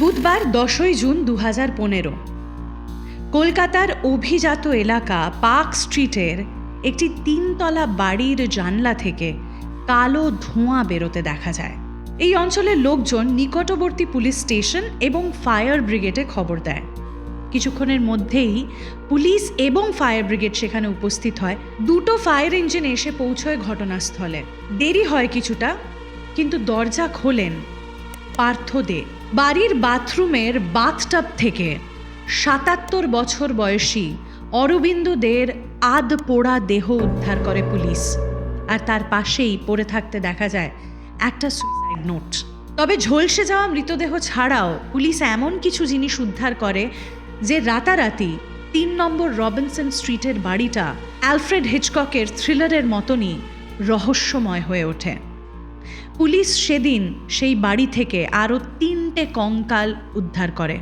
বুধবার দশই জুন দু হাজার পনেরো। কলকাতার অভিজাত এলাকা পার্ক স্ট্রিটের একটি তিনতলা বাড়ির জানলা থেকে কালো ধোঁয়া বেরোতে দেখা যায়। এই অঞ্চলের লোকজন নিকটবর্তী পুলিশ স্টেশন এবং ফায়ার ব্রিগেডে খবর দেয়। কিছুক্ষণের মধ্যেই পুলিশ এবং ফায়ার ব্রিগেড সেখানে উপস্থিত হয়। দুটো ফায়ার ইঞ্জিন এসে পৌঁছয় ঘটনাস্থলে। দেরি হয় কিছুটা, কিন্তু দরজা খোলেন পার্থ দে। বাড়ির বাথরুমের বাথটাব থেকে সাতাত্তর বছর বয়সী অরবিন্দ দের আধ পোড়া দেহ উদ্ধার করে পুলিশ। আর তার পাশেই পড়ে থাকতে দেখা যায় একটা সুইসাইড নোট তবে ঝলসে যাওয়া মৃতদেহ ছাড়াও পুলিশ এমন কিছু জিনিস উদ্ধার করে যে রাতারাতি তিন নম্বর রবিনসন স্ট্রিটের বাড়িটা অ্যালফ্রেড হিচককের থ্রিলারের মতনই রহস্যময় হয়ে ওঠে। পুলিশ সেদিন সেই বাড়ি থেকে আরও তিনটে কঙ্কাল উদ্ধার করে।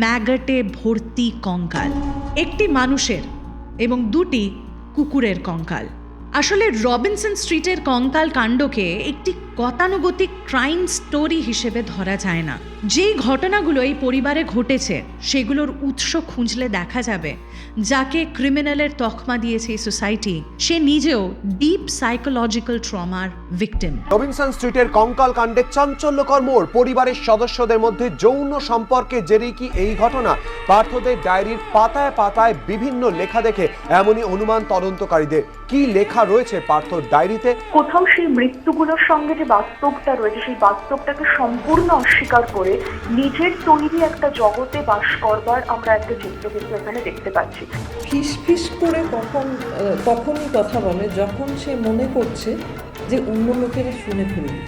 ম্যাগটে ভর্তি কঙ্কাল, একটি মানুষের এবং দুটি কুকুরের কঙ্কাল। আসলে রবিনসন স্ট্রিটের কঙ্কাল কাণ্ডকে একটি গতানুগতিক ক্রাইম স্টোরি হিসেবে ধরা যায় না। যেই ঘটনাগুলো এই পরিবারে ঘটেছে সেগুলোর উৎস খুঁজলে দেখা যাবে। যাকে ক্রিমিনালের তকমা দিয়েছে এই সোসাইটি সে নিজেও ডিপ সাইকোলজিক্যাল ট্রমার ভিকটিম রবিনসন স্ট্রিটের কঙ্কাল কাণ্ডে চাঞ্চল্যকর মোড় পরিবারের সদস্যদের মধ্যে যৌন সম্পর্কে জেরেই কি এই ঘটনা? পার্থদের ডায়েরির পাতায় পাতায় বিভিন্ন লেখা দেখে এমনই অনুমান তদন্তকারীদের। কি লেখা রয়েছে পার্থর ডায়েরিতে? কোথাও সেই মৃত্যুগুলোর সঙ্গে যে বাস্তবটা রয়েছে সেই বাস্তবটাকে সম্পূর্ণ অস্বীকার করে নিজের তৈরি একটা জগতে বাস করবার আমরা একটা চিত্র কিন্তু এখানে দেখতে পাচ্ছি। ফিস ফিস করে কখন আহ, তখনই কথা বলে যখন সে মনে করছে যে অন্য লোকেরা শুনে ফেলবে।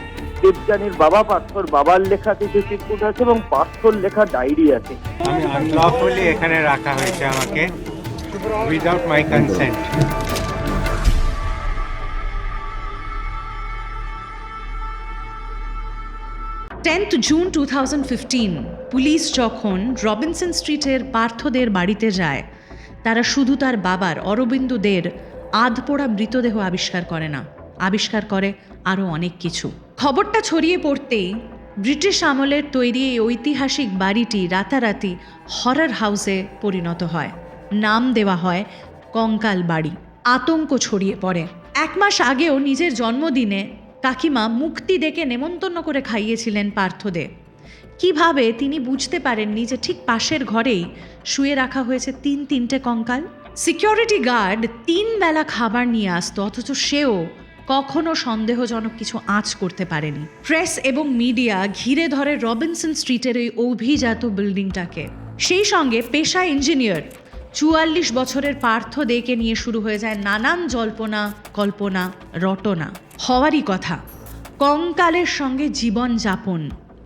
দেবযানীর বাবা পার্থর বাবার লেখা কিছু চিরকুট আছে এবং পার্থর লেখা ডায়েরি আছে। আমি আনলফুলি এখানে রাখা হয়েছে আমাকে without my consent tenth June to police যখন রবিনসন স্ট্রিটের পার্থদের বাড়িতে যায়, তারা শুধু তার বাবার, অরবিন্দদের আধপোড়া মৃতদেহ আবিষ্কার করে না, আবিষ্কার করে আরও অনেক কিছু। খবরটা ছড়িয়ে পড়তেই ব্রিটিশ আমলের তৈরি এই ঐতিহাসিক বাড়িটি রাতারাতি হরার হাউসে পরিণত হয়। নাম দেওয়া হয় কঙ্কাল বাড়ি। আতঙ্ক ছড়িয়ে পড়ে। এক মাস আগেও নিজের জন্মদিনে কাকিমা মুক্তি ডেকে নেমন্তন্ন করে খাইয়েছিলেন পার্থদে। কীভাবে তিনি বুঝতে পারেননি যে ঠিক পাশের ঘরেই শুয়ে রাখা হয়েছে তিন তিনটে কঙ্কাল? সিকিউরিটি গার্ড তিন বেলা খাবার নিয়ে আসতো, অথচ সেও কখনো সন্দেহজনক কিছু আঁচ করতে পারেনি। প্রেস এবং মিডিয়া ঘিরে ধরে রবিনসন স্ট্রিটের ওই অভিজাত বিল্ডিংটাকে। সেই সঙ্গে পেশা ইঞ্জিনিয়ার চুয়াল্লিশ বছরের পার্থ দেকে নিয়ে শুরু হয়ে যায় নানান জল্পনা, কল্পনা, রটনা। হওয়ারই কথা, কঙ্কালের সঙ্গে জীবন যাপন,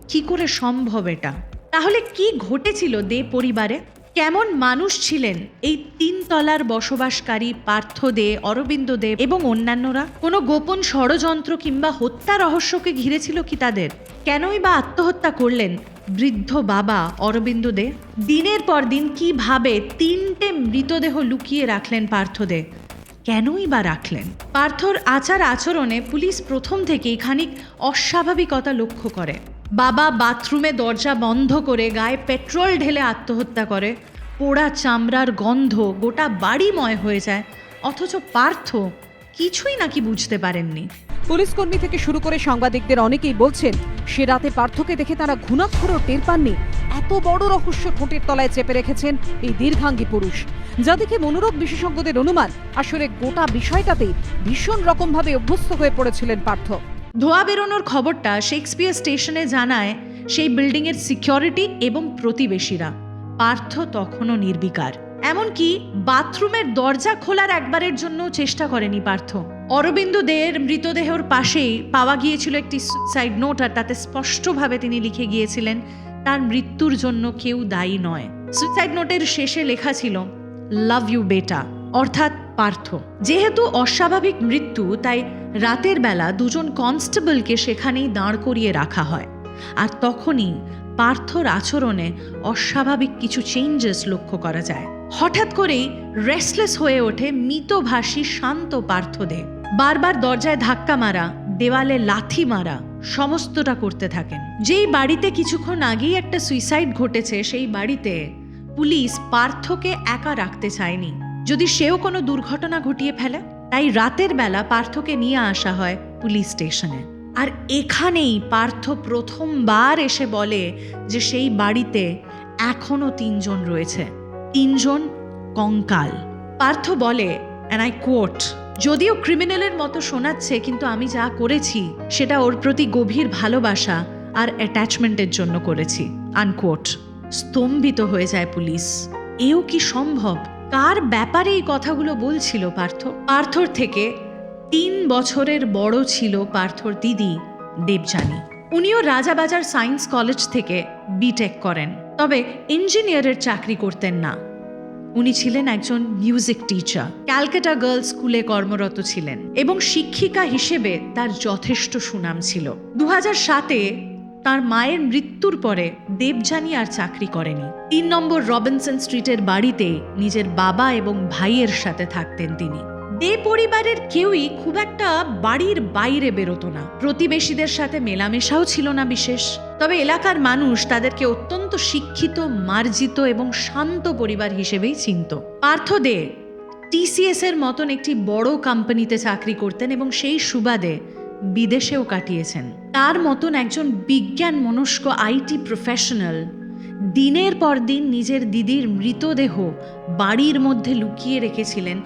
কি করে সম্ভব এটা? তাহলে কি ঘটেছিল দে পরিবারে? কেমন মানুষ ছিলেন এই তিনতলার বসবাসকারী পার্থ দে, অরবিন্দ দেব এবং অন্যান্যরা? কোনো গোপন ষড়যন্ত্র কিংবা হত্যা রহস্যকে ঘিরেছিল কি তাদের? কেনই বা আত্মহত্যা করলেন বৃদ্ধ বাবা অরবিন্দ দে দিনের পর দিন কীভাবে তিনটে মৃতদেহ লুকিয়ে রাখলেন পার্থ দে কেনই বা রাখলেন? পার্থর আচার আচরণে পুলিশ প্রথম থেকেই খানিক অস্বাভাবিকতা লক্ষ্য করে। বাবা বাথরুমে দরজা বন্ধ করে গায়ে পেট্রোল ঢেলে আত্মহত্যা করে। পোড়া চামড়ার গন্ধ গোটা বাড়িময় হয়ে যায়। অথচ পার্থ কিছুই নাকি বুঝতে পারেননি। পুলিশ কর্মী থেকে শুরু করে সাংবাদিকদের অনেকেই বলছেন, সে রাতে পার্থকে দেখে তারা ঘুণাক্ষরও টের পাননি। এত বড় রহস্য ঠোঁটের তলায় চেপে রেখেছেন এই দীর্ঘাঙ্গী পুরুষ। যা দেখে মনোরোগ বিশেষজ্ঞদের অনুমান, আসলে গোটা বিষয়টাতেই ভীষণ রকমভাবে অভ্যস্ত হয়ে পড়েছিলেন পার্থ। ধোয়া বেরোনোর খবরটা শেক্সপিয়ার স্টেশনে জানায় সেই বিল্ডিংয়ের সিকিউরিটি এবং প্রতিবেশীরা। পার্থ তখনও নির্বিকার। এমনকি বাথরুমের দরজা খোলার একবারের জন্য চেষ্টা করেনি পার্থ। অরবিন্দ দের মৃতদেহর পাশেই পাওয়া গিয়েছিল একটি সুইসাইড নোট আর তাতে স্পষ্টভাবে তিনি লিখে গিয়েছিলেন, তার মৃত্যুর জন্য কেউ দায়ী নয়। সুইসাইড নোটের শেষে লেখা ছিল লাভ ইউ বেটা অর্থাৎ পার্থ। যেহেতু অস্বাভাবিক মৃত্যু, তাই রাতের বেলা দুজন কনস্টেবলকে সেখানেই দাঁড় করিয়ে রাখা হয়। আর তখনই পার্থর আচরণে অস্বাভাবিক কিছু চেঞ্জেস লক্ষ্য করা যায়। হঠাৎ করেই রেস্টলেস হয়ে ওঠে মিতভাষী শান্ত পার্থদে বারবার দরজায় ধাক্কা মারা, দেওয়ালে লাথি মারা, সমস্তটা করতে থাকেন। যেই বাড়িতে কিছুক্ষণ আগেই একটা সুইসাইড ঘটেছে, সেই বাড়িতে পুলিশ পার্থকে একা রাখতে চায়নি। যদি সেও কোনো দুর্ঘটনা ঘটিয়ে ফেলে, তাই রাতের বেলা পার্থকে নিয়ে আসা হয় পুলিশ স্টেশনে। আর এখানেই পার্থ প্রথমবার এসে বলে যে সেই বাড়িতে এখনও তিনজন রয়েছে। তিনজন কঙ্কাল। পার্থ বলে অ্যান্ড আই কোট যদিও ক্রিমিনালের মতো শোনাচ্ছে, কিন্তু আমি যা করেছি, সেটা ওর প্রতি গভীর ভালোবাসা আর অ্যাটাচমেন্টের জন্য করেছি। আনকোট স্তম্ভিত হয়ে যায় পুলিশ। এও কি সম্ভব? কার ব্যাপারে এই কথাগুলো বলছিল পার্থ? পার্থর থেকে তিন বছরের বড় ছিল পার্থর দিদি, দেবযানী। উনিও রাজাবাজার সায়েন্স কলেজ থেকে বিটেক করেন, তবে ইঞ্জিনিয়ারের চাকরি করতেন না। উনি ছিলেন একজন মিউজিক টিচার। ক্যালকাটা গার্লস স্কুলে কর্মরত ছিলেন এবং শিক্ষিকা হিসেবে তার যথেষ্ট সুনাম ছিল। দু সাতে তার মায়ের মৃত্যুর পরে দেবযানী আর চাকরি করেনি। তিন নম্বর রবিনসন স্ট্রিটের বাড়িতে নিজের বাবা এবং ভাইয়ের সাথে থাকতেন তিনি। দে পরিবারের কেউই খুব একটা বাড়ির বাইরে বেরোতো না। প্রতিবেশীদের সাথে মেলামেশাও ছিল না বিশেষ। তবে এলাকার মানুষ তাদেরকে অত্যন্ত শিক্ষিত, মার্জিত এবং শান্ত পরিবার হিসেবেই চিনত। পার্থ দে টিসিএস এর মতন একটি বড় কোম্পানিতে চাকরি করতেন এবং সেই সুবাদে বিদেশেও কাটিয়েছেন। তার মতন একজন বিজ্ঞান মনস্ক আইটি প্রফেশনাল দিনের পর দিন নিজের দিদির মৃতদেহ বাড়ির মধ্যে লুকিয়ে রেখেছিলেন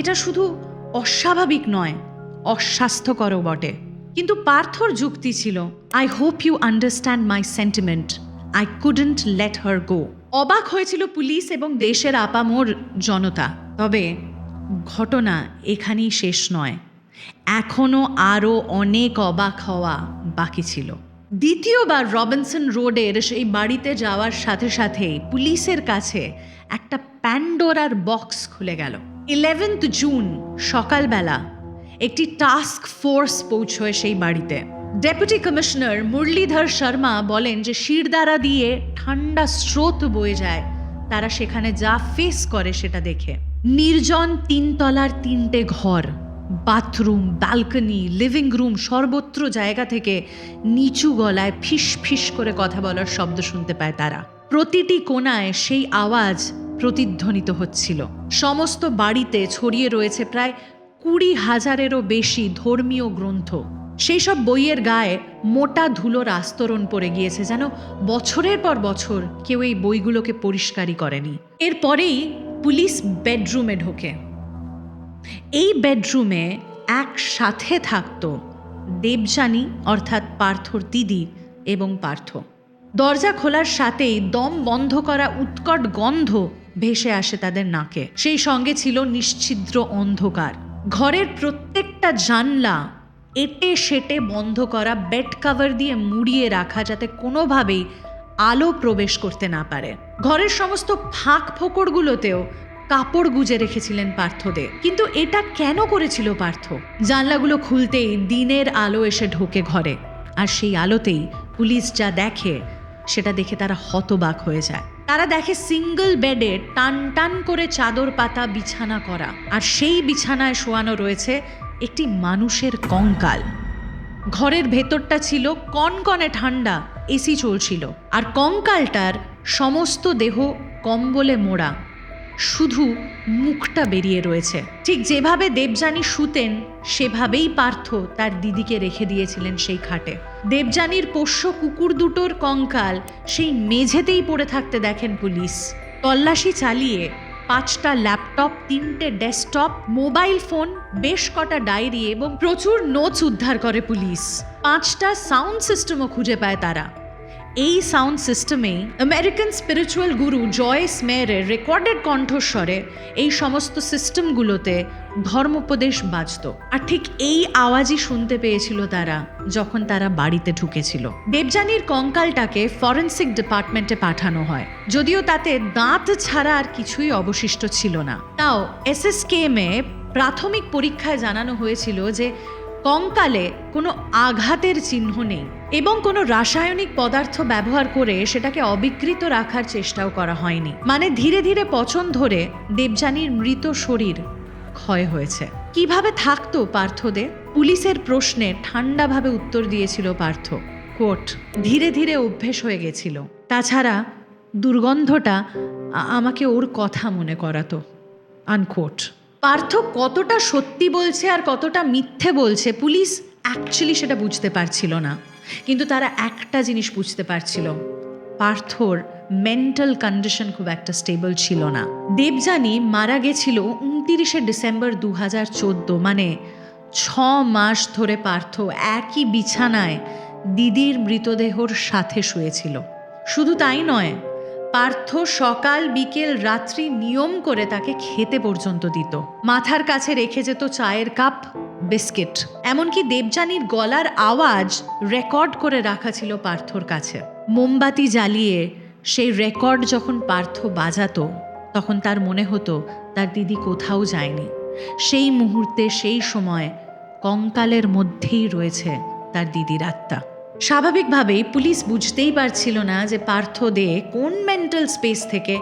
এটা শুধু অস্বাভাবিক নয়, অস্বাস্থ্যকরও বটে। কিন্তু পার্থর যুক্তি ছিল I hope you understand my sentiment I couldn't let her go অবাক হয়েছিল পুলিশ এবং দেশের আপামোর জনতা। তবে ঘটনা এখানেই শেষ নয়। এখনও আরও অনেক অবাক হওয়া বাকি ছিল। দ্বিতীয়বার রবিনসন রোডের সেই বাড়িতে যাওয়ার সাথে সাথেই পুলিশের কাছে একটা প্যান্ডোরার বক্স খুলে গেল। ইলেভেন্থ জুন, সকালবেলা একটি টাস্ক ফোর্স পৌঁছয় সেই বাড়িতে। ডেপুটি কমিশনার মুরলীধর শর্মা বলেন যে শিরদারা দিয়ে ঠান্ডা স্রোত বয়ে যায়, তারা সেখানে যা ফেস করে সেটা দেখে। নির্জন তিনতলার তিনটে ঘর, বাথরুম ব্যালকনি লিভিং রুম সর্বত্র জায়গা থেকে নিচু গলায় ফিস ফিস করে কথা বলার শব্দ শুনতে পায় তারা। প্রতিটি কোণায় সেই আওয়াজ প্রতিধ্বনিত হচ্ছিল। সমস্ত বাড়িতে ছড়িয়ে রয়েছে প্রায় কুড়ি হাজারেরও বেশি ধর্মীয় গ্রন্থ। সেই সব বইয়ের গায়ে মোটা ধুলোর আস্তরণ পড়ে গিয়েছে যেন বছরের পর বছর কেউ এই বইগুলোকে পরিষ্কারই করেনি। এরপরেই পুলিশ বেডরুমে ঢোকে। এই বেডরুমে একসাথে থাকত দেবযানী, অর্থাৎ পার্থর দিদি এবং পার্থ। দরজা খোলার সাথেই দম বন্ধ করা উৎকট গন্ধ ভেসে আসে তাদের নাকে। সেই সঙ্গে ছিল নিশ্ছিদ্র অন্ধকার। ঘরের প্রত্যেকটা জানলা এটে সেটে বন্ধ করা বেড কাভার দিয়ে মুড়িয়ে রাখা যাতে কোনোভাবেই আলো প্রবেশ করতে না পারে। ঘরের সমস্ত ফাঁক ফোকরগুলোতেও কাপড় গুজে রেখেছিলেন পার্থদে কিন্তু এটা কেন করেছিল পার্থ? জানলাগুলো খুলতেই দিনের আলো এসে ঢোকে ঘরে। আর সেই আলোতেই পুলিশ যা দেখে, সেটা দেখে তারা হতবাক হয়ে যায়। তারা দেখে সিঙ্গল বেডে টান টান করে চাদর পাতা বিছানা করা। আর সেই বিছানায় শোয়ানো রয়েছে একটি মানুষের কঙ্কাল। ঘরের ভেতরটা ছিল কনকনে ঠান্ডা, এসি চলছিল। আর কঙ্কালটার সমস্ত দেহ কম্বলে মোড়া। শুধু মুখটা বেরিয়ে রয়েছে। ঠিক যেভাবে দেবযানী শুতেন, সেভাবেই পার্থ তার দিদিকে রেখে দিয়েছিলেন সেই খাটে। দেবযানীর পোষ্য কুকুর দুটোর কঙ্কাল সেই মেঝেতেই পড়ে থাকতে দেখেন পুলিশ। তল্লাশি চালিয়ে পাঁচটা ল্যাপটপ, তিনটে ডেস্কটপ, মোবাইল ফোন, বেশ কটা ডায়েরি এবং প্রচুর নোটস উদ্ধার করে পুলিশ। পাঁচটা সাউন্ড সিস্টেমও খুঁজে পায় তারা। এই সাউন্ড সিস্টেমে আমেরিকান স্পিরিচুয়াল গুরু জয়েস মেয়ারের রেকর্ডেড কণ্ঠস্বরে এই সমস্ত সিস্টেমগুলোতে ধর্মোপদেশ বাজত। আর ঠিক এই আওয়াজই শুনতে পেয়েছিল তারা যখন তারা বাড়িতে ঢুকেছিল। দেবযানীর কঙ্কালটাকে ফরেন্সিক ডিপার্টমেন্টে পাঠানো হয়। যদিও তাতে দাঁত ছাড়া আর কিছুই অবশিষ্ট ছিল না। তাও এসএসকেএমে প্রাথমিক পরীক্ষায় জানানো হয়েছিল যে কঙ্কালে কোনো আঘাতের চিহ্ন নেই এবং কোনো রাসায়নিক পদার্থ ব্যবহার করে সেটাকে অবিকৃত রাখার চেষ্টাও করা হয়নি। মানে ধীরে ধীরে পচন ধরে দেবযানীর মৃত শরীর ক্ষয় হয়েছে। কীভাবে থাকতো পার্থদে পুলিশের প্রশ্নে ঠান্ডাভাবে উত্তর দিয়েছিল পার্থ। কোট ধীরে ধীরে অভ্যেস হয়ে গেছিল। তাছাড়া দুর্গন্ধটা আমাকে ওর কথা মনে করাতো। আনকোট। পার্থ কতটা সত্যি বলছে আর কতটা মিথ্যে বলছে, পুলিশ অ্যাকচুয়ালি সেটা বুঝতে পারছিল না। কিন্তু তারা একটা জিনিস বুঝতে পারছিল, পার্থর মেন্টাল কন্ডিশন খুব একটা স্টেবল ছিল না। দেবযানী মারা গেছিল উনতিরিশে ডিসেম্বর দু হাজার চোদ্দ মানে ছ মাস ধরে পার্থ একই বিছানায় দিদির মৃতদেহর সাথে শুয়েছিল। শুধু তাই নয় পার্থ সকাল, বিকেল, রাত্রি নিয়ম করে তাকে খেতে পর্যন্ত দিত। মাথার কাছে রেখে যেত চায়ের কাপ, বিস্কিট। এমনকি দেবযানীর গলার আওয়াজ রেকর্ড করে রাখা ছিল পার্থর কাছে। মোমবাতি জ্বালিয়ে সেই রেকর্ড যখন পার্থ বাজাতো, তখন তার মনে হতো, তার দিদি কোথাও যায়নি। সেই মুহূর্তে, সেই সময় কঙ্কালের মধ্যেই রয়েছে তার দিদির আত্মা। স্বাভাবিকভাবেই পুলিশ বুঝতেই পারছিল না যে পার্থ দে কোন মেন্টাল স্পেস থেকে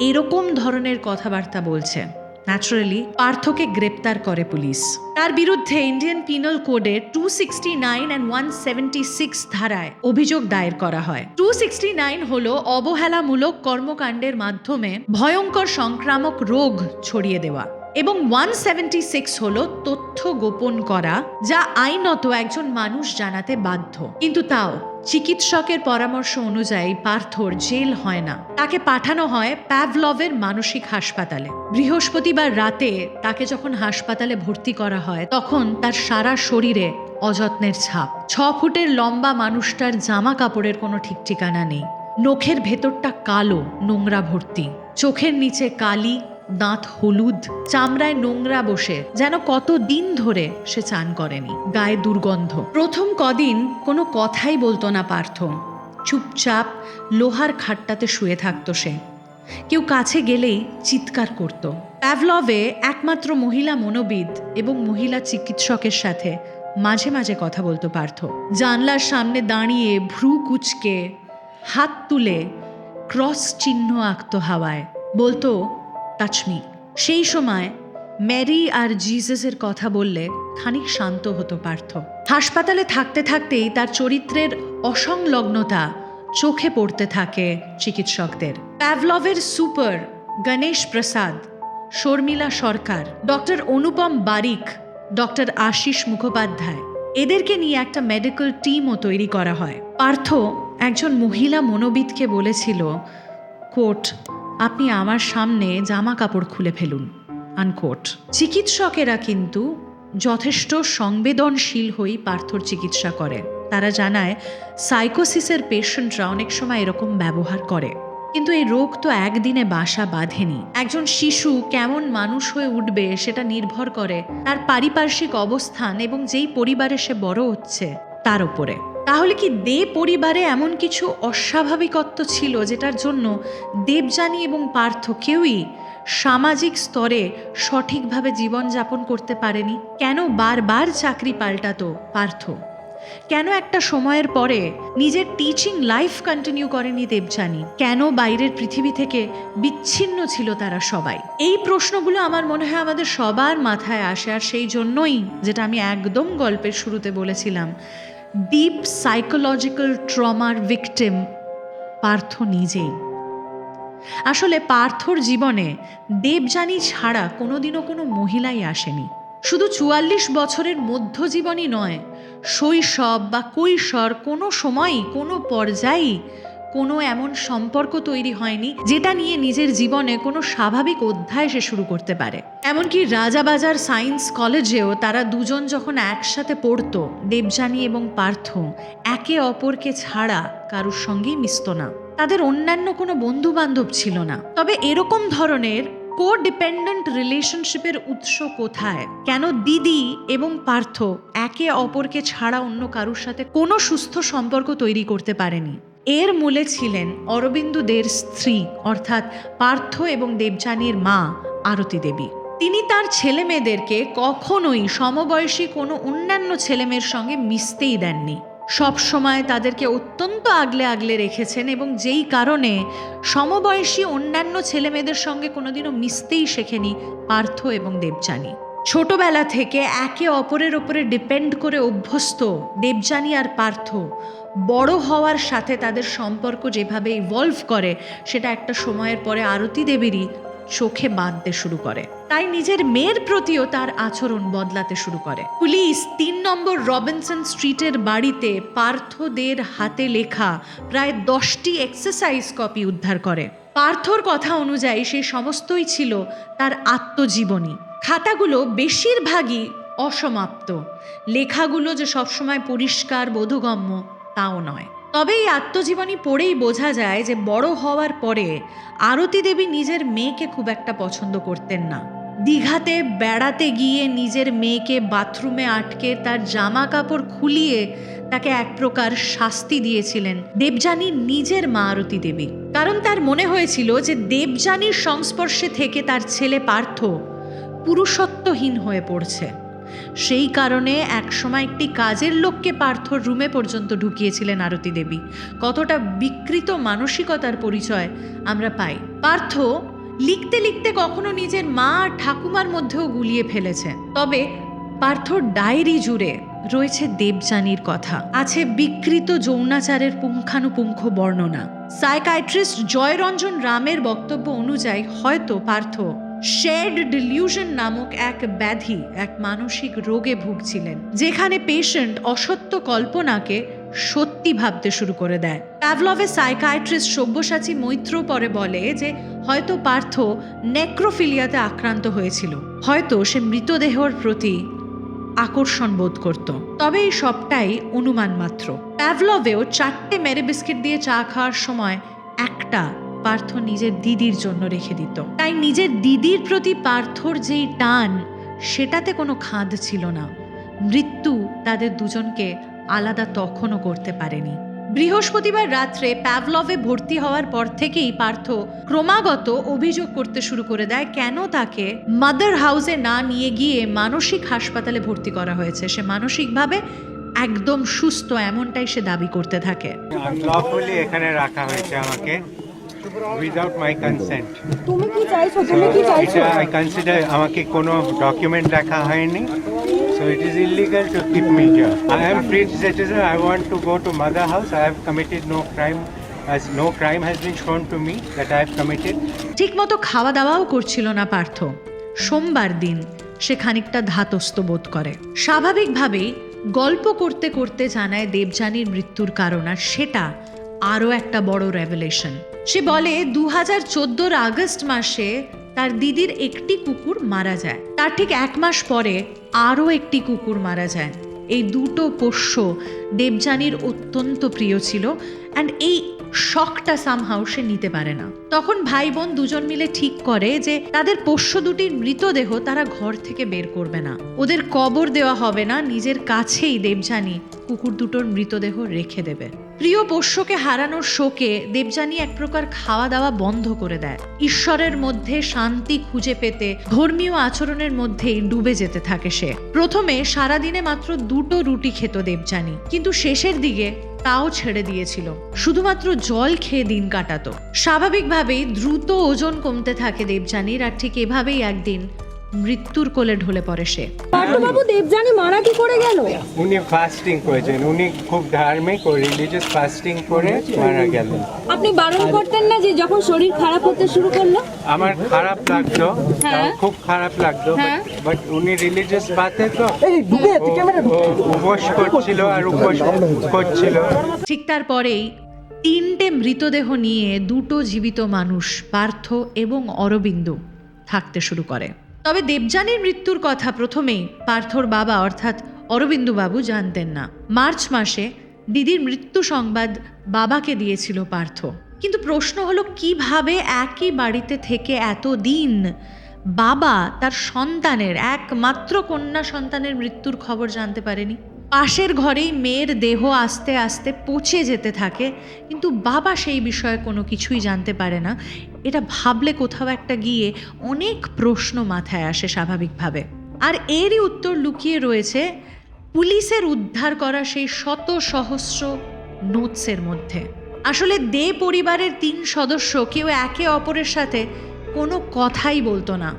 এরকম ধরনের কথাবার্তা বলছে। ন্যাচারালি পার্থকে গ্রেপ্তার করে পুলিশ। তার বিরুদ্ধে ইন্ডিয়ান পিনাল কোডে two sixty nine and one seventy six ধারায় অভিযোগ দায়ের করা হয়। টু সিক্সটি নাইন হল অবহেলামূলক কর্মকাণ্ডের মাধ্যমে ভয়ঙ্কর সংক্রামক রোগ ছড়িয়ে দেওয়া। এবং ওয়ান সেভেন্টি সিক্স হল তথ্য গোপন করা, যা আইনত একজন মানুষ জানাতে বাধ্য। কিন্তু তাও, চিকিৎসকের পরামর্শ অনুযায়ী পার্থর জেল হয় না। তাকে পাঠানো হয় প্যাভলভের মানসিক হাসপাতালে। বৃহস্পতিবার রাতে তাকে যখন হাসপাতালে ভর্তি করা হয়, তখন তার সারা শরীরে অযত্নের ছাপ। ছ ফুটের লম্বা মানুষটার জামা কাপড়ের কোনো ঠিক ঠিকানা নেই। নখের ভেতরটা কালো, নোংরা ভর্তি। চোখের নিচে কালি দাঁত হলুদ, চামড়ায় নোংরা বসে, যেন কত দিন ধরে সে চান করেনি। গায়ে দুর্গন্ধ। প্রথম কদিন কোনো কথাই বলতো না পার্থ। চুপচাপ লোহার খাটটাতে শুয়ে থাকতো সে। কেউ কাছে গেলেই চিৎকার করত। প্যাভলভে একমাত্র মহিলা মনোবিদ এবং মহিলা চিকিৎসকের সাথে মাঝে মাঝে কথা বলতো পার্থ। জানলার সামনে দাঁড়িয়ে ভ্রু কুচকে হাত তুলে ক্রস চিহ্ন আঁকত হাওয়ায়। বলতো টাচমি সেই সময় ম্যারি আর জিজাসের কথা বললে খানিক শান্ত হতো পার্থ। হাসপাতালে থাকতে থাকতেই তার চরিত্রের অসংলগ্নতা চোখে পড়তে থাকে চিকিৎসকদের। প্যাভলভের super Ganesh Prasad, Sharmila Sarkar, doctor Anupam Barik, doctor Ashis Mukhopadhyay. এদেরকে নিয়ে একটা মেডিকেল টিমও তৈরি করা হয়। পার্থ একজন মহিলা মনোবিদকে বলেছিল, কোট আপনি আমার সামনে জামা কাপড় খুলে ফেলুন আনকোট চিকিৎসকেরা কিন্তু যথেষ্ট সংবেদনশীল হয়েই পার্থর চিকিৎসা করে তারা জানায় সাইকোসিসের পেশেন্টরা অনেক সময় এরকম ব্যবহার করে। কিন্তু এই রোগ তো একদিনে বাসা বাঁধেনি। একজন শিশু কেমন মানুষ হয়ে উঠবে সেটা নির্ভর করে তার পারিপার্শ্বিক অবস্থান এবং যেই পরিবারে সে বড় হচ্ছে, তার উপরে। তাহলে কি দে পরিবারে এমন কিছু অস্বাভাবিকত্ব ছিল যেটার জন্য দেবযানী এবং পার্থ কেউই সামাজিক স্তরে সঠিকভাবে জীবনযাপন করতে পারেনি? কেন বারবার চাকরি পাল্টাতো পার্থ? কেন একটা সময়ের পরে নিজের টিচিং লাইফ কন্টিনিউ করেনি দেবযানী? কেন বাইরের পৃথিবী থেকে বিচ্ছিন্ন ছিল তারা সবাই? এই প্রশ্নগুলো আমার মনে হয় আমাদের সবার মাথায় আসে, আর সেই জন্যই যেটা আমি একদম গল্পের শুরুতে বলেছিলাম ডিপ সাইকোলজিক্যাল ট্রমার ভিকটিম পার্থ নিজেই। আসলে পার্থর জীবনে দেবযানী ছাড়া কোনোদিনও কোনো মহিলাই আসেনি। শুধু চুয়াল্লিশ বছরের মধ্যজীবনই নয়, শৈশব বা কৈশোর কোনো সময়ই কোনো পর্যায়েই কোনো এমন সম্পর্ক তৈরি হয়নি যেটা নিয়ে নিজের জীবনে কোনো স্বাভাবিক অধ্যায় সে শুরু করতে পারে। এমনকি রাজাবাজার সায়েন্স কলেজেও তারা দুজন যখন একসাথে পড়তো, দেবযানী এবং পার্থ, একে অপরকে ছাড়া কারুর সঙ্গেই মিশত না। তাদের অন্যান্য কোনো বন্ধু বান্ধব ছিল না। তবে এরকম ধরনের কো ডিপেন্ডেন্ট রিলেশনশিপের উৎস কোথায়? কেন দিদি এবং পার্থ একে অপরকে ছাড়া অন্য কারুর সাথে কোনো সুস্থ সম্পর্ক তৈরি করতে পারেনি? এর মূলে ছিলেন অরবিন্দুদের স্ত্রী, অর্থাৎ পার্থ এবং দেবযানীর মা, আরতি দেবী। তিনি তার ছেলে মেয়েদেরকে কখনোই সমবয়সী কোনো অন্যান্য ছেলেমেয়ের সঙ্গে মিশতেই দেননি। সব সময় তাদেরকে অত্যন্ত আগলে আগলে রেখেছেন এবং যেই কারণে সমবয়সী অন্যান্য ছেলেমেয়েদের সঙ্গে কোনোদিনও মিশতেই শেখেনি পার্থ এবং দেবযানী। ছোটবেলা থেকে একে অপরের ওপরে ডিপেন্ড করে অভ্যস্ত, দেবযানী আর পার্থ। বড় হওয়ার সাথে তাদের সম্পর্ক যেভাবে ইভলভ করে, সেটা একটা সময়ের পরে আরতি দেবীরই চোখে বাঁধতে শুরু করে। তাই নিজের মেয়ের প্রতিও তার আচরণ বদলাতে শুরু করে। পুলিশ তিন নম্বর রবিনসন স্ট্রিটের বাড়িতে পার্থদের হাতে লেখা প্রায় দশটি এক্সারসাইজ কপি উদ্ধার করে। পার্থর কথা অনুযায়ী সেই সমস্তই ছিল তার আত্মজীবনী। খাতাগুলো বেশিরভাগই অসমাপ্ত। লেখাগুলো যে সবসময় পরিষ্কার, বোধগম্য, তাও নয়। তবে এই আত্মজীবনী পড়েই বোঝা যায় যে বড় হওয়ার পরে আরতি দেবী নিজের মেয়েকে খুব একটা পছন্দ করতেন না। দীঘাতে, বেড়াতে গিয়ে নিজের মেয়েকে বাথরুমে আটকে তার জামা কাপড় খুলিয়ে তাকে এক প্রকার শাস্তি দিয়েছিলেন দেবযানীর নিজের মা আরতি দেবী। কারণ তার মনে হয়েছিল যে দেবযানীর সংস্পর্শে থেকে তার ছেলে পার্থ পুরুষত্বহীন হয়ে পড়ছে। সেই কারণে একসময় একটি কাজের লোককে পার্থর রুমে পর্যন্ত ঢুকিয়েছিলেন আরতি দেবী। কতটা বিকৃত মানসিকতার পরিচয় আমরা পাই। পার্থ লিখতে লিখতে কখনো নিজের মা আর ঠাকুমার মধ্যেও গুলিয়ে ফেলেছে। তবে পার্থর ডায়েরি জুড়ে রয়েছে দেবযানীর কথা। আছে বিকৃত যৌনাচারের পুঙ্খানুপুঙ্খ বর্ণনা। সাইকাইট্রিস্ট জয়রঞ্জন রামের বক্তব্য অনুযায়ী হয়তো পার্থ শেড ডিলিউশন নামক এক ব্যাধি, এক মানসিক রোগে ভুগছিলেন, যেখানে পেশেন্ট অসত্য কল্পনাকে সত্যি ভাবতে শুরু করে দেয়। প্যাভলভের সাইকাইট্রিস্ট সব্যসাচী মৈত্র পরে বলে যে, হয়তো পার্থ নেক্রোফিলিয়াতে আক্রান্ত হয়েছিল, হয়তো সে মৃতদেহর প্রতি আকর্ষণ বোধ করত। তবে এই সবটাই অনুমান মাত্র। প্যাভলভেও চারটে মেরে বিস্কিট দিয়ে চা খাওয়ার সময় একটা পার্থ নিজের দিদির জন্য রেখে দিত। তাই নিজের দিদির প্রতি পার্থর যেই টান, সেটাতে কোনো খাঁদ ছিল না। মৃত্যু তাদের দুজনকে আলাদা তখনও করতে পারেনি। বৃহস্পতিবার রাত্রে প্যাভলভে ভর্তি হওয়ার পর থেকেই পার্থ ক্রমাগত অভিযোগ করতে শুরু করে দেয়, কেন তাকে মাদার হাউসে না নিয়ে গিয়ে মানসিক হাসপাতালে ভর্তি করা হয়েছে। সে মানসিকভাবে একদম সুস্থ, এমনটাই সে দাবি করতে থাকে। এখানে রাখা হয়েছে আমাকে। উইদাউট মাই কনসেন্ট তুমি কি চাইছো? তুমি কি চাইছো? আই কনসিডার আমাকে কোনো ডকুমেন্ট দেখা হয়নি। So it is illegal to keep me here I am free citizen I want to go to mother house I have committed no crime as no crime has been shown to me that I have committed. ঠিকমতো খাওয়া দাওয়াও করছিল না পার্থ। সোমবার দিন সে খানিকটা ধাতস্থ বোধ করে। স্বাভাবিকভাবেই গল্প করতে করতে জানায় দেবযানীর মৃত্যুর কারণ আর সেটা আরও একটা বড় রেভেলেশন সে বলে দু হাজার চোদ্দোর আগস্ট মাসে তার দিদির একটি কুকুর মারা যায়। তার ঠিক এক মাস পরে আরও একটি কুকুর মারা যায়। এই দুটো পোষ্য দেবযানীর অত্যন্ত প্রিয় ছিল অ্যান্ড এই শখটা সামহাউ সে নিতে পারে না। তখন ভাই বোন দুজন মিলে ঠিক করে যে তাদের পোষ্য দুটির মৃতদেহ তারা ঘর থেকে বের করবে না। ওদের কবর দেওয়া হবে না, নিজের কাছেই দেবযানী কুকুর দুটোর মৃতদেহ রেখে দেবে। প্রিয় পোষ্যকে হারানোর শোকে দেবযানী এক প্রকার খাওয়া দাওয়া বন্ধ করে দেয়। ঈশ্বরের মধ্যে শান্তি খুঁজে পেতে ধর্মীয় আচরণের মধ্যেই ডুবে যেতে থাকে সে। প্রথমে সারাদিনে মাত্র দুটো রুটি খেত দেবযানী, কিন্তু শেষের দিকে তাও ছেড়ে দিয়েছিল। শুধুমাত্র জল খেয়ে দিন কাটাতো। স্বাভাবিকভাবেই দ্রুত ওজন কমতে থাকে দেবযানীর, আর ঠিক এভাবেই একদিন মৃত্যুর কোলে ঢলে পড়ে সে। পার্থবাবু দেবযানী মারা কি করে গেল? উনি ফাস্টিং করেছেন। উনি খুব ধার্মিক ও রিলিজিয়াস ফাস্টিং করে মারা গেলেন। আপনি বারণ করতেন না যে যখন শরীর খারাপ হতে শুরু করল? আমার খারাপ লাগতো হ্যাঁ। খুব খারাপ লাগতো হ্যাঁ। বাট উনি রিলিজিয়াস পাতে তো। উপোস করছিল আর উপোস করছিল। ঠিক তারপরেই তিনটে মৃতদেহ নিয়ে দুটো জীবিত মানুষ পার্থ এবং অরবিন্দ থাকতে শুরু করে। তবে দেবযানীর মৃত্যুর কথা প্রথমেই পার্থর বাবা অর্থাৎ অরবিন্দুবাবু জানতেন না। মার্চ মাসে দিদির মৃত্যু সংবাদ বাবাকে দিয়েছিল পার্থ। কিন্তু প্রশ্ন হলো, কীভাবে একই বাড়িতে থেকে এত দিন বাবা তার সন্তানের, একমাত্র কন্যা সন্তানের মৃত্যুর খবর জানতে পারেনি? পাশের ঘরেই মেয়ের দেহ আস্তে আস্তে পচে যেতে থাকে, কিন্তু বাবা সেই বিষয়ে কোনো কিছুই জানতে পারে না। এটা ভাবলে কোথাও একটা গিয়ে অনেক প্রশ্ন মাথায় আসে স্বাভাবিকভাবে। আর এরই উত্তর লুকিয়ে রয়েছে পুলিশের উদ্ধার করা সেই শত সহস্র নোটসের মধ্যে। আসলে দে পরিবারের তিন সদস্য কেউ একে অপরের সাথে কোনো কথাই বলতো না।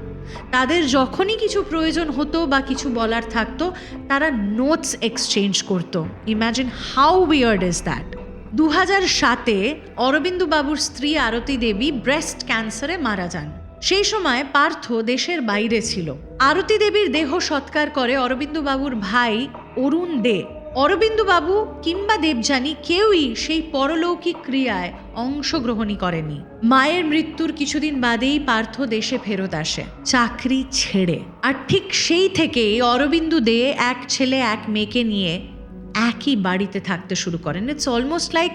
তাদের যখনই কিছু প্রয়োজন হতো বা কিছু বলার থাকতো, তারা নোটস এক্সচেঞ্জ করতো। Imagine how weird is that দু হাজার সাতে অরবিন্দু বাবুর স্ত্রী আরতি দেবী ব্রেস্ট ক্যান্সারে মারা যান। সেই সময় পার্থ দেশের বাইরে ছিল। আরতি দেবীর দেহ সৎকার করে অরবিন্দু বাবুর ভাই অরুণ দে। অরবিন্দু বাবু কিংবা দেবযানী কেউই সেই পরলৌকিক ক্রিয়ায় অংশগ্রহণই করেনি। মায়ের মৃত্যুর কিছুদিন বাদেই পার্থ দেশে ফেরত আসে, চাকরি ছেড়ে। আর ঠিক সেই থেকেই অরবিন্দু দে এক ছেলে, এক মেয়েকে নিয়ে একই বাড়িতে থাকতে শুরু করেন। ইটস অলমোস্ট লাইক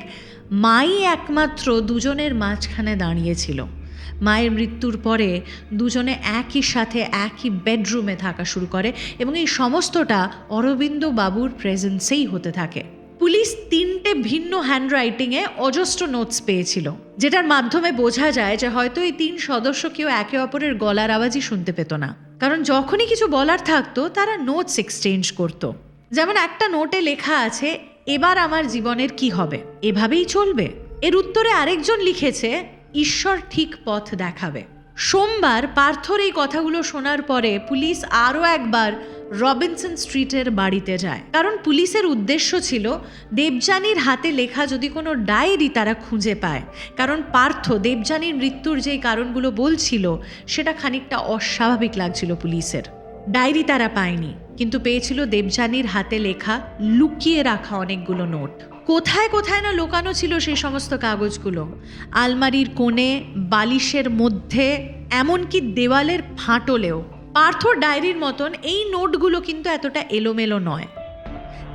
মাই একমাত্র দুজনের মাঝখানে দাঁড়িয়েছিল। মায়ের মৃত্যুর পরে দুজনে একই সাথে একই বেডরুমে থাকা শুরু করে এবং এই সমস্তটা অরবিন্দ বাবুর প্রেজেন্সেই হতে থাকে। পুলিশ তিনটে ভিন্ন হ্যান্ডরাইটিংয়ে অজস্র নোটস পেয়েছিল, যেটার মাধ্যমে বোঝা যায় যে হয়তো এই তিন সদস্য কেউ একে অপরের গলার আওয়াজই শুনতে পেত না। কারণ যখনই কিছু বলার থাকতো, তারা নোটস এক্সচেঞ্জ করতো। যেমন একটা নোটে লেখা আছে, এবার আমার জীবনের কি হবে? এভাবেই চলবে? এর উত্তরে আরেকজন লিখেছে, ঈশ্বর ঠিক পথ দেখাবে। সোমবার পার্থর এই কথাগুলো শোনার পরে পুলিশ আরও একবার রবিনসন স্ট্রিটের বাড়িতে যায়। কারণ পুলিশের উদ্দেশ্য ছিল দেবযানীর হাতে লেখা যদি কোনো ডায়েরি তারা খুঁজে পায়। কারণ পার্থ দেবযানীর মৃত্যুর যেই কারণগুলো বলছিল, সেটা খানিকটা অস্বাভাবিক লাগছিল পুলিশের। ডায়েরি তারা পায়নি, কিন্তু পেয়েছিল দেবযানীর হাতে লেখা লুকিয়ে রাখা অনেকগুলো নোট। কোথায় কোথায় না লোকানো ছিল সেই সমস্ত কাগজগুলো? আলমারির কোণে, বালিশের মধ্যে, এমনকি দেওয়ালের ফাটলেও। পার্থ ডায়েরির মতন এই নোটগুলো কিন্তু এতটা এলোমেলো নয়।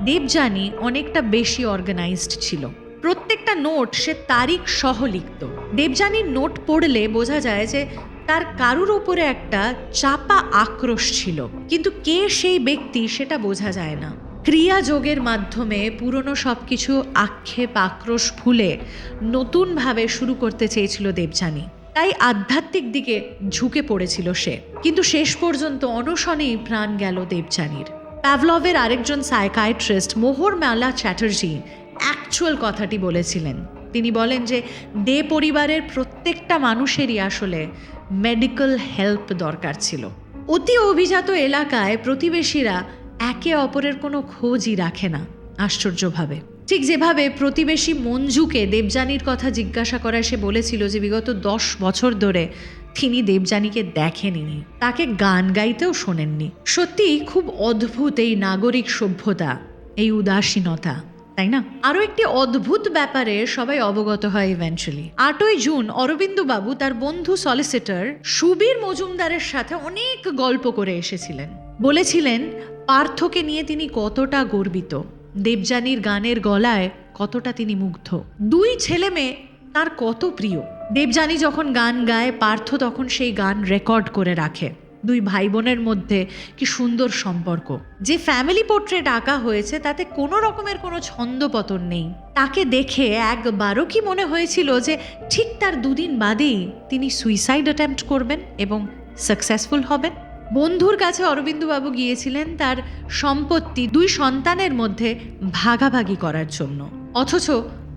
দেবযানী অনেকটা বেশি অর্গানাইজড ছিল। প্রত্যেকটা নোট সে তারিখ সহ লিখত। দেবযানীর নোট পড়লে বোঝা যায় যে তার কারুর ওপরে একটা চাপা আক্রোশ ছিল। কিন্তু কে সেই ব্যক্তি সেটা বোঝা যায় না। ক্রিয়া যোগের মাধ্যমে পুরনো সব কিছু আক্ষেপ, আক্রোশ ভুলে নতুনভাবে শুরু করতে চেয়েছিল দেবযানী। তাই আধ্যাত্মিক দিকে ঝুঁকে পড়েছিল সে। কিন্তু শেষ পর্যন্ত অনশনেই প্রাণ গেল দেবযানীর। প্যাভলভের আরেকজন সাইকাইট্রিস্ট মোহর মালা চ্যাটার্জি অ্যাকচুয়াল কথাটি বলেছিলেন। তিনি বলেন যে, দে পরিবারের প্রত্যেকটা মানুষেরই আসলে মেডিকেল হেল্প দরকার ছিল। অতি অভিজাত এলাকায় প্রতিবেশীরা একে অপরের কোনো খোঁজই রাখে না, আশ্চর্যভাবে। ঠিক যেভাবে প্রতিবেশী মঞ্জুকে দেবযানীর কথা জিজ্ঞাসা করায় সে বলেছিল যে বিগত দশ বছর ধরে তিনি দেবযানীকে দেখেনি। তাকে গান গাইতেও শোনেননি। সত্যি খুব অদ্ভুত এই নাগরিক সভ্যতা, এই উদাসীনতা, তাই না? আরও একটি অদ্ভুত ব্যাপারে সবাই অবগত হয় ইভেন্চুয়ালি আটই জুন অরবিন্দ বাবু তার বন্ধু সলিসিটর সুবীর মজুমদারের সাথে অনেক গল্প করে এসেছিলেন। বলেছিলেন পার্থকে নিয়ে তিনি কতটা গর্বিত। দেবযানীর গানের গলায় কতটা তিনি মুগ্ধ। দুই ছেলে মেয়ে তার কত প্রিয়। দেবযানী যখন গান গায়, পার্থ তখন সেই গান রেকর্ড করে রাখে। দুই ভাই বোনের মধ্যে কি সুন্দর সম্পর্ক। যে ফ্যামিলি পোর্ট্রেট আঁকা হয়েছে, তাতে কোনো রকমের কোনো ছন্দপতন নেই। তাকে দেখে একবারও কি মনে হয়েছিল যে ঠিক তার দুদিন বাদেই তিনি সুইসাইড অ্যাটেম্প্ট করবেন এবং সাকসেসফুল হবেন? বন্ধুর কাছে অরবিন্দুবাবু গিয়েছিলেন তার সম্পত্তি দুই সন্তানের মধ্যে ভাগাভাগি করার জন্য। অথচ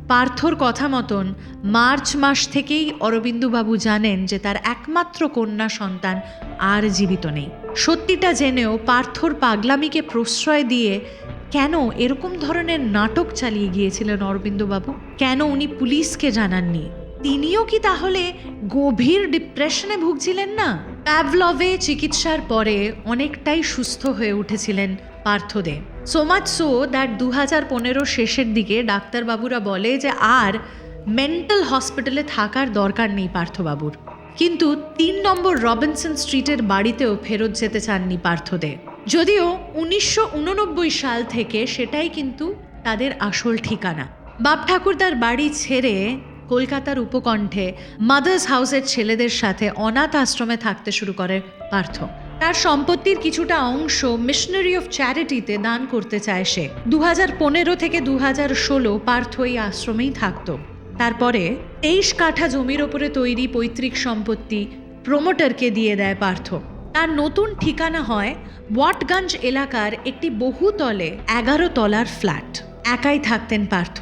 পার্থর কথা মতন মার্চ মাস থেকেই অরবিন্দুবাবু জানেন যে তার একমাত্র কন্যা সন্তান আর জীবিত নেই। সত্যিটা জেনেও পার্থর পাগলামিকে প্রশ্রয় দিয়ে কেন এরকম ধরনের নাটক চালিয়ে গিয়েছিলেন অরবিন্দুবাবু? কেন উনি পুলিশকে জানাননি? তিনিও কি তাহলে গভীর ডিপ্রেশনে ভুগছিলেন না? প্যাভলভে চিকিৎসার পরে অনেকটাই সুস্থ হয়ে উঠেছিলেন পার্থদে। সো মাচ সো দ্যাট দু হাজার পনেরো শেষের দিকে ডাক্তারবাবুরা বলে যে আর মেন্টাল হসপিটালে থাকার দরকার নেই পার্থবাবুর। কিন্তু তিন নম্বর রবিনসন স্ট্রিটের বাড়িতেও ফেরত যেতে চাননি পার্থদে। যদিও উনিশশো উননব্বই সাল থেকে সেটাই কিন্তু তাদের আসল ঠিকানা। বাপ ঠাকুরদার বাড়ি ছেড়ে কলকাতার উপকণ্ঠে মাদার্স হাউসের ছেলেদের সাথে অনাথ আশ্রমে থাকতে শুরু করে পার্থ। তার সম্পত্তির কিছুটা অংশ মিশনারি অফ চ্যারিটিতে দান করতে চায় সে। দু পনেরো থেকে দু ষোলো পার্থ এই আশ্রমেই থাকতো। তারপরে তেইশ কাঠা জমির ওপরে তৈরি পৈতৃক সম্পত্তি প্রমোটারকে দিয়ে দেয় পার্থ। তার নতুন ঠিকানা হয় ওয়াটগঞ্জ এলাকার একটি বহুতলে এগারো তলার ফ্ল্যাট। একাই থাকতেন পার্থ।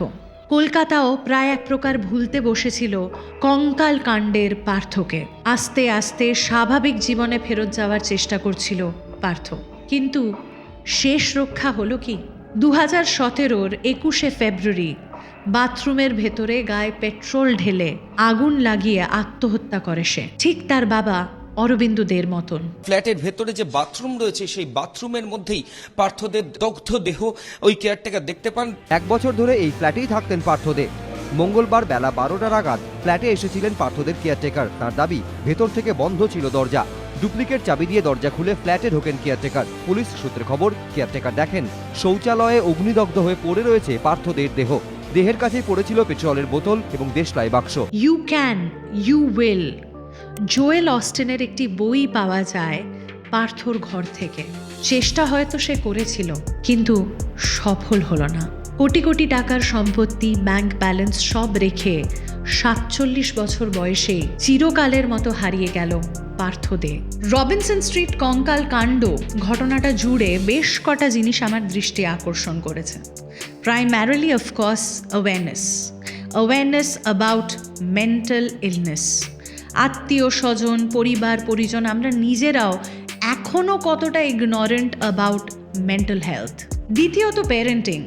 কলকাতাও প্রায় এক প্রকার ভুলতে বসেছিল কঙ্কাল কাণ্ডের পার্থকে। আস্তে আস্তে স্বাভাবিক জীবনে ফেরত যাওয়ার চেষ্টা করছিল পার্থ। কিন্তু শেষ রক্ষা হলো কি? দু হাজার সতেরোর একুশে ফেব্রুয়ারি, বাথরুমের ভেতরে গায়ে পেট্রোল ঢেলে আগুন লাগিয়ে আত্মহত্যা করে সে। ঠিক তার বাবা অরবিন্দু দের মতন। ফ্ল্যাটের ভেতরে যে বাথরুম রয়েছে সেই বাথরুমের মধ্যেই পার্থদের দগ্ধ দেহ ওই কেয়ারটেকার দেখতে পান। এক বছর ধরে এই ফ্ল্যাটেই থাকতেন পার্থদে। মঙ্গলবার বেলা বারোটার নাগাদ ফ্ল্যাটে এসেছিলেন পার্থদের কেয়ারটেকার। তার দাবি ভেতর থেকে বন্ধ ছিল দরজা। ডুপ্লিকেট চাবি দিয়ে দরজা খুলে ফ্ল্যাটে ঢোকেন কেয়ারটেকার। পুলিশ সূত্রে খবর কেয়ারটেকার দেখেন শৌচালয়ে অগ্নিদগ্ধ হয়ে পড়ে রয়েছে পার্থদের দেহ। দেহের কাছেই পড়েছিল পেট্রোলের বোতল এবং দেশলাই বাক্স। You can you will Joel অস্টেনের একটি বই পাওয়া যায় পার্থর ঘর থেকে। চেষ্টা হয়তো সে করেছিল, কিন্তু সফল হলো না। কোটি কোটি টাকার সম্পত্তি, ব্যাংক ব্যালেন্স সব রেখে সাতচল্লিশ বছর বয়সে চিরকালের মতো হারিয়ে গেল পার্থ দে রবিনসন স্ট্রিট কঙ্কাল কাণ্ড ঘটনাটা জুড়ে বেশ কটা জিনিস আমার দৃষ্টি আকর্ষণ করেছে। Of course, awareness awareness about mental illness আত্মীয় স্বজন, পরিবার, পরিজন, আমরা নিজেরাও এখনও কতটা ইগনোরেন্ট অ্যাবাউট মেন্টাল হেলথ দ্বিতীয়ত প্যারেন্টিং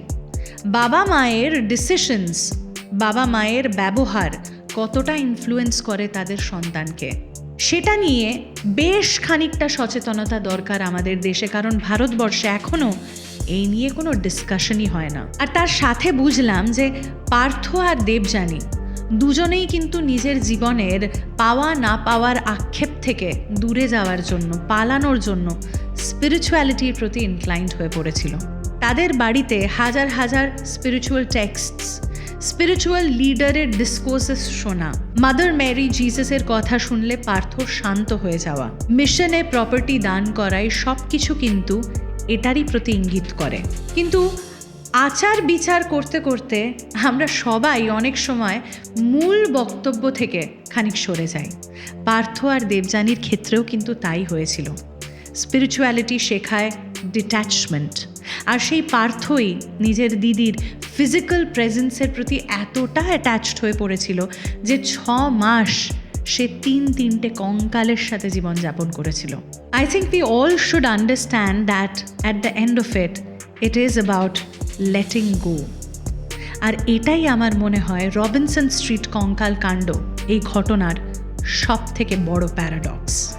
বাবা মায়ের ডিসিশনস বাবা মায়ের ব্যবহার কতটা ইনফ্লুয়েন্স করে তাদের সন্তানকে। সেটা নিয়ে বেশ খানিকটা সচেতনতা দরকার আমাদের দেশে, কারণ ভারতবর্ষে এখনও এই নিয়ে কোনো ডিসকাশনই হয় না। আর তার সাথে বুঝলাম যে পার্থ আর দেবযানী দুজনেই কিন্তু নিজের জীবনের পাওয়া না পাওয়ার আক্ষেপ থেকে দূরে যাওয়ার জন্য, পালানোর জন্য স্পিরিচুয়ালিটির প্রতি ইনক্লাইন্ড হয়ে পড়েছিল। তাদের বাড়িতে হাজার হাজার স্পিরিচুয়াল টেক্সটস স্পিরিচুয়াল লিডারের ডিসকোর্সেস শোনা মাদার ম্যারি জিসাসের কথা শুনলে পার্থ শান্ত হয়ে যাওয়া মিশনে প্রপার্টি দান করায় সব কিছু কিন্তু এটারই প্রতি ইঙ্গিত করে। কিন্তু আচার বিচার করতে করতে আমরা সবাই অনেক সময় মূল বক্তব্য থেকে খানিক সরে যাই। পার্থ আর দেবযানীর ক্ষেত্রেও কিন্তু তাই হয়েছিল। স্পিরিচুয়ালিটি শেখায় ডিট্যাচমেন্ট আর সেই পার্থই নিজের দিদির ফিজিক্যাল প্রেজেন্সের প্রতি এতটা অ্যাটাচড হয়ে পড়েছিল যে ছ মাস সে তিন তিনটে কঙ্কালের সাথে জীবনযাপন করেছিল। I think we all should understand that at the end of it it is about letting go আর এটাই আমার মনে হয় রবিনসন স্ট্রিট কঙ্কাল কাণ্ড, এই ঘটনার সব থেকে বড় প্যারাডক্স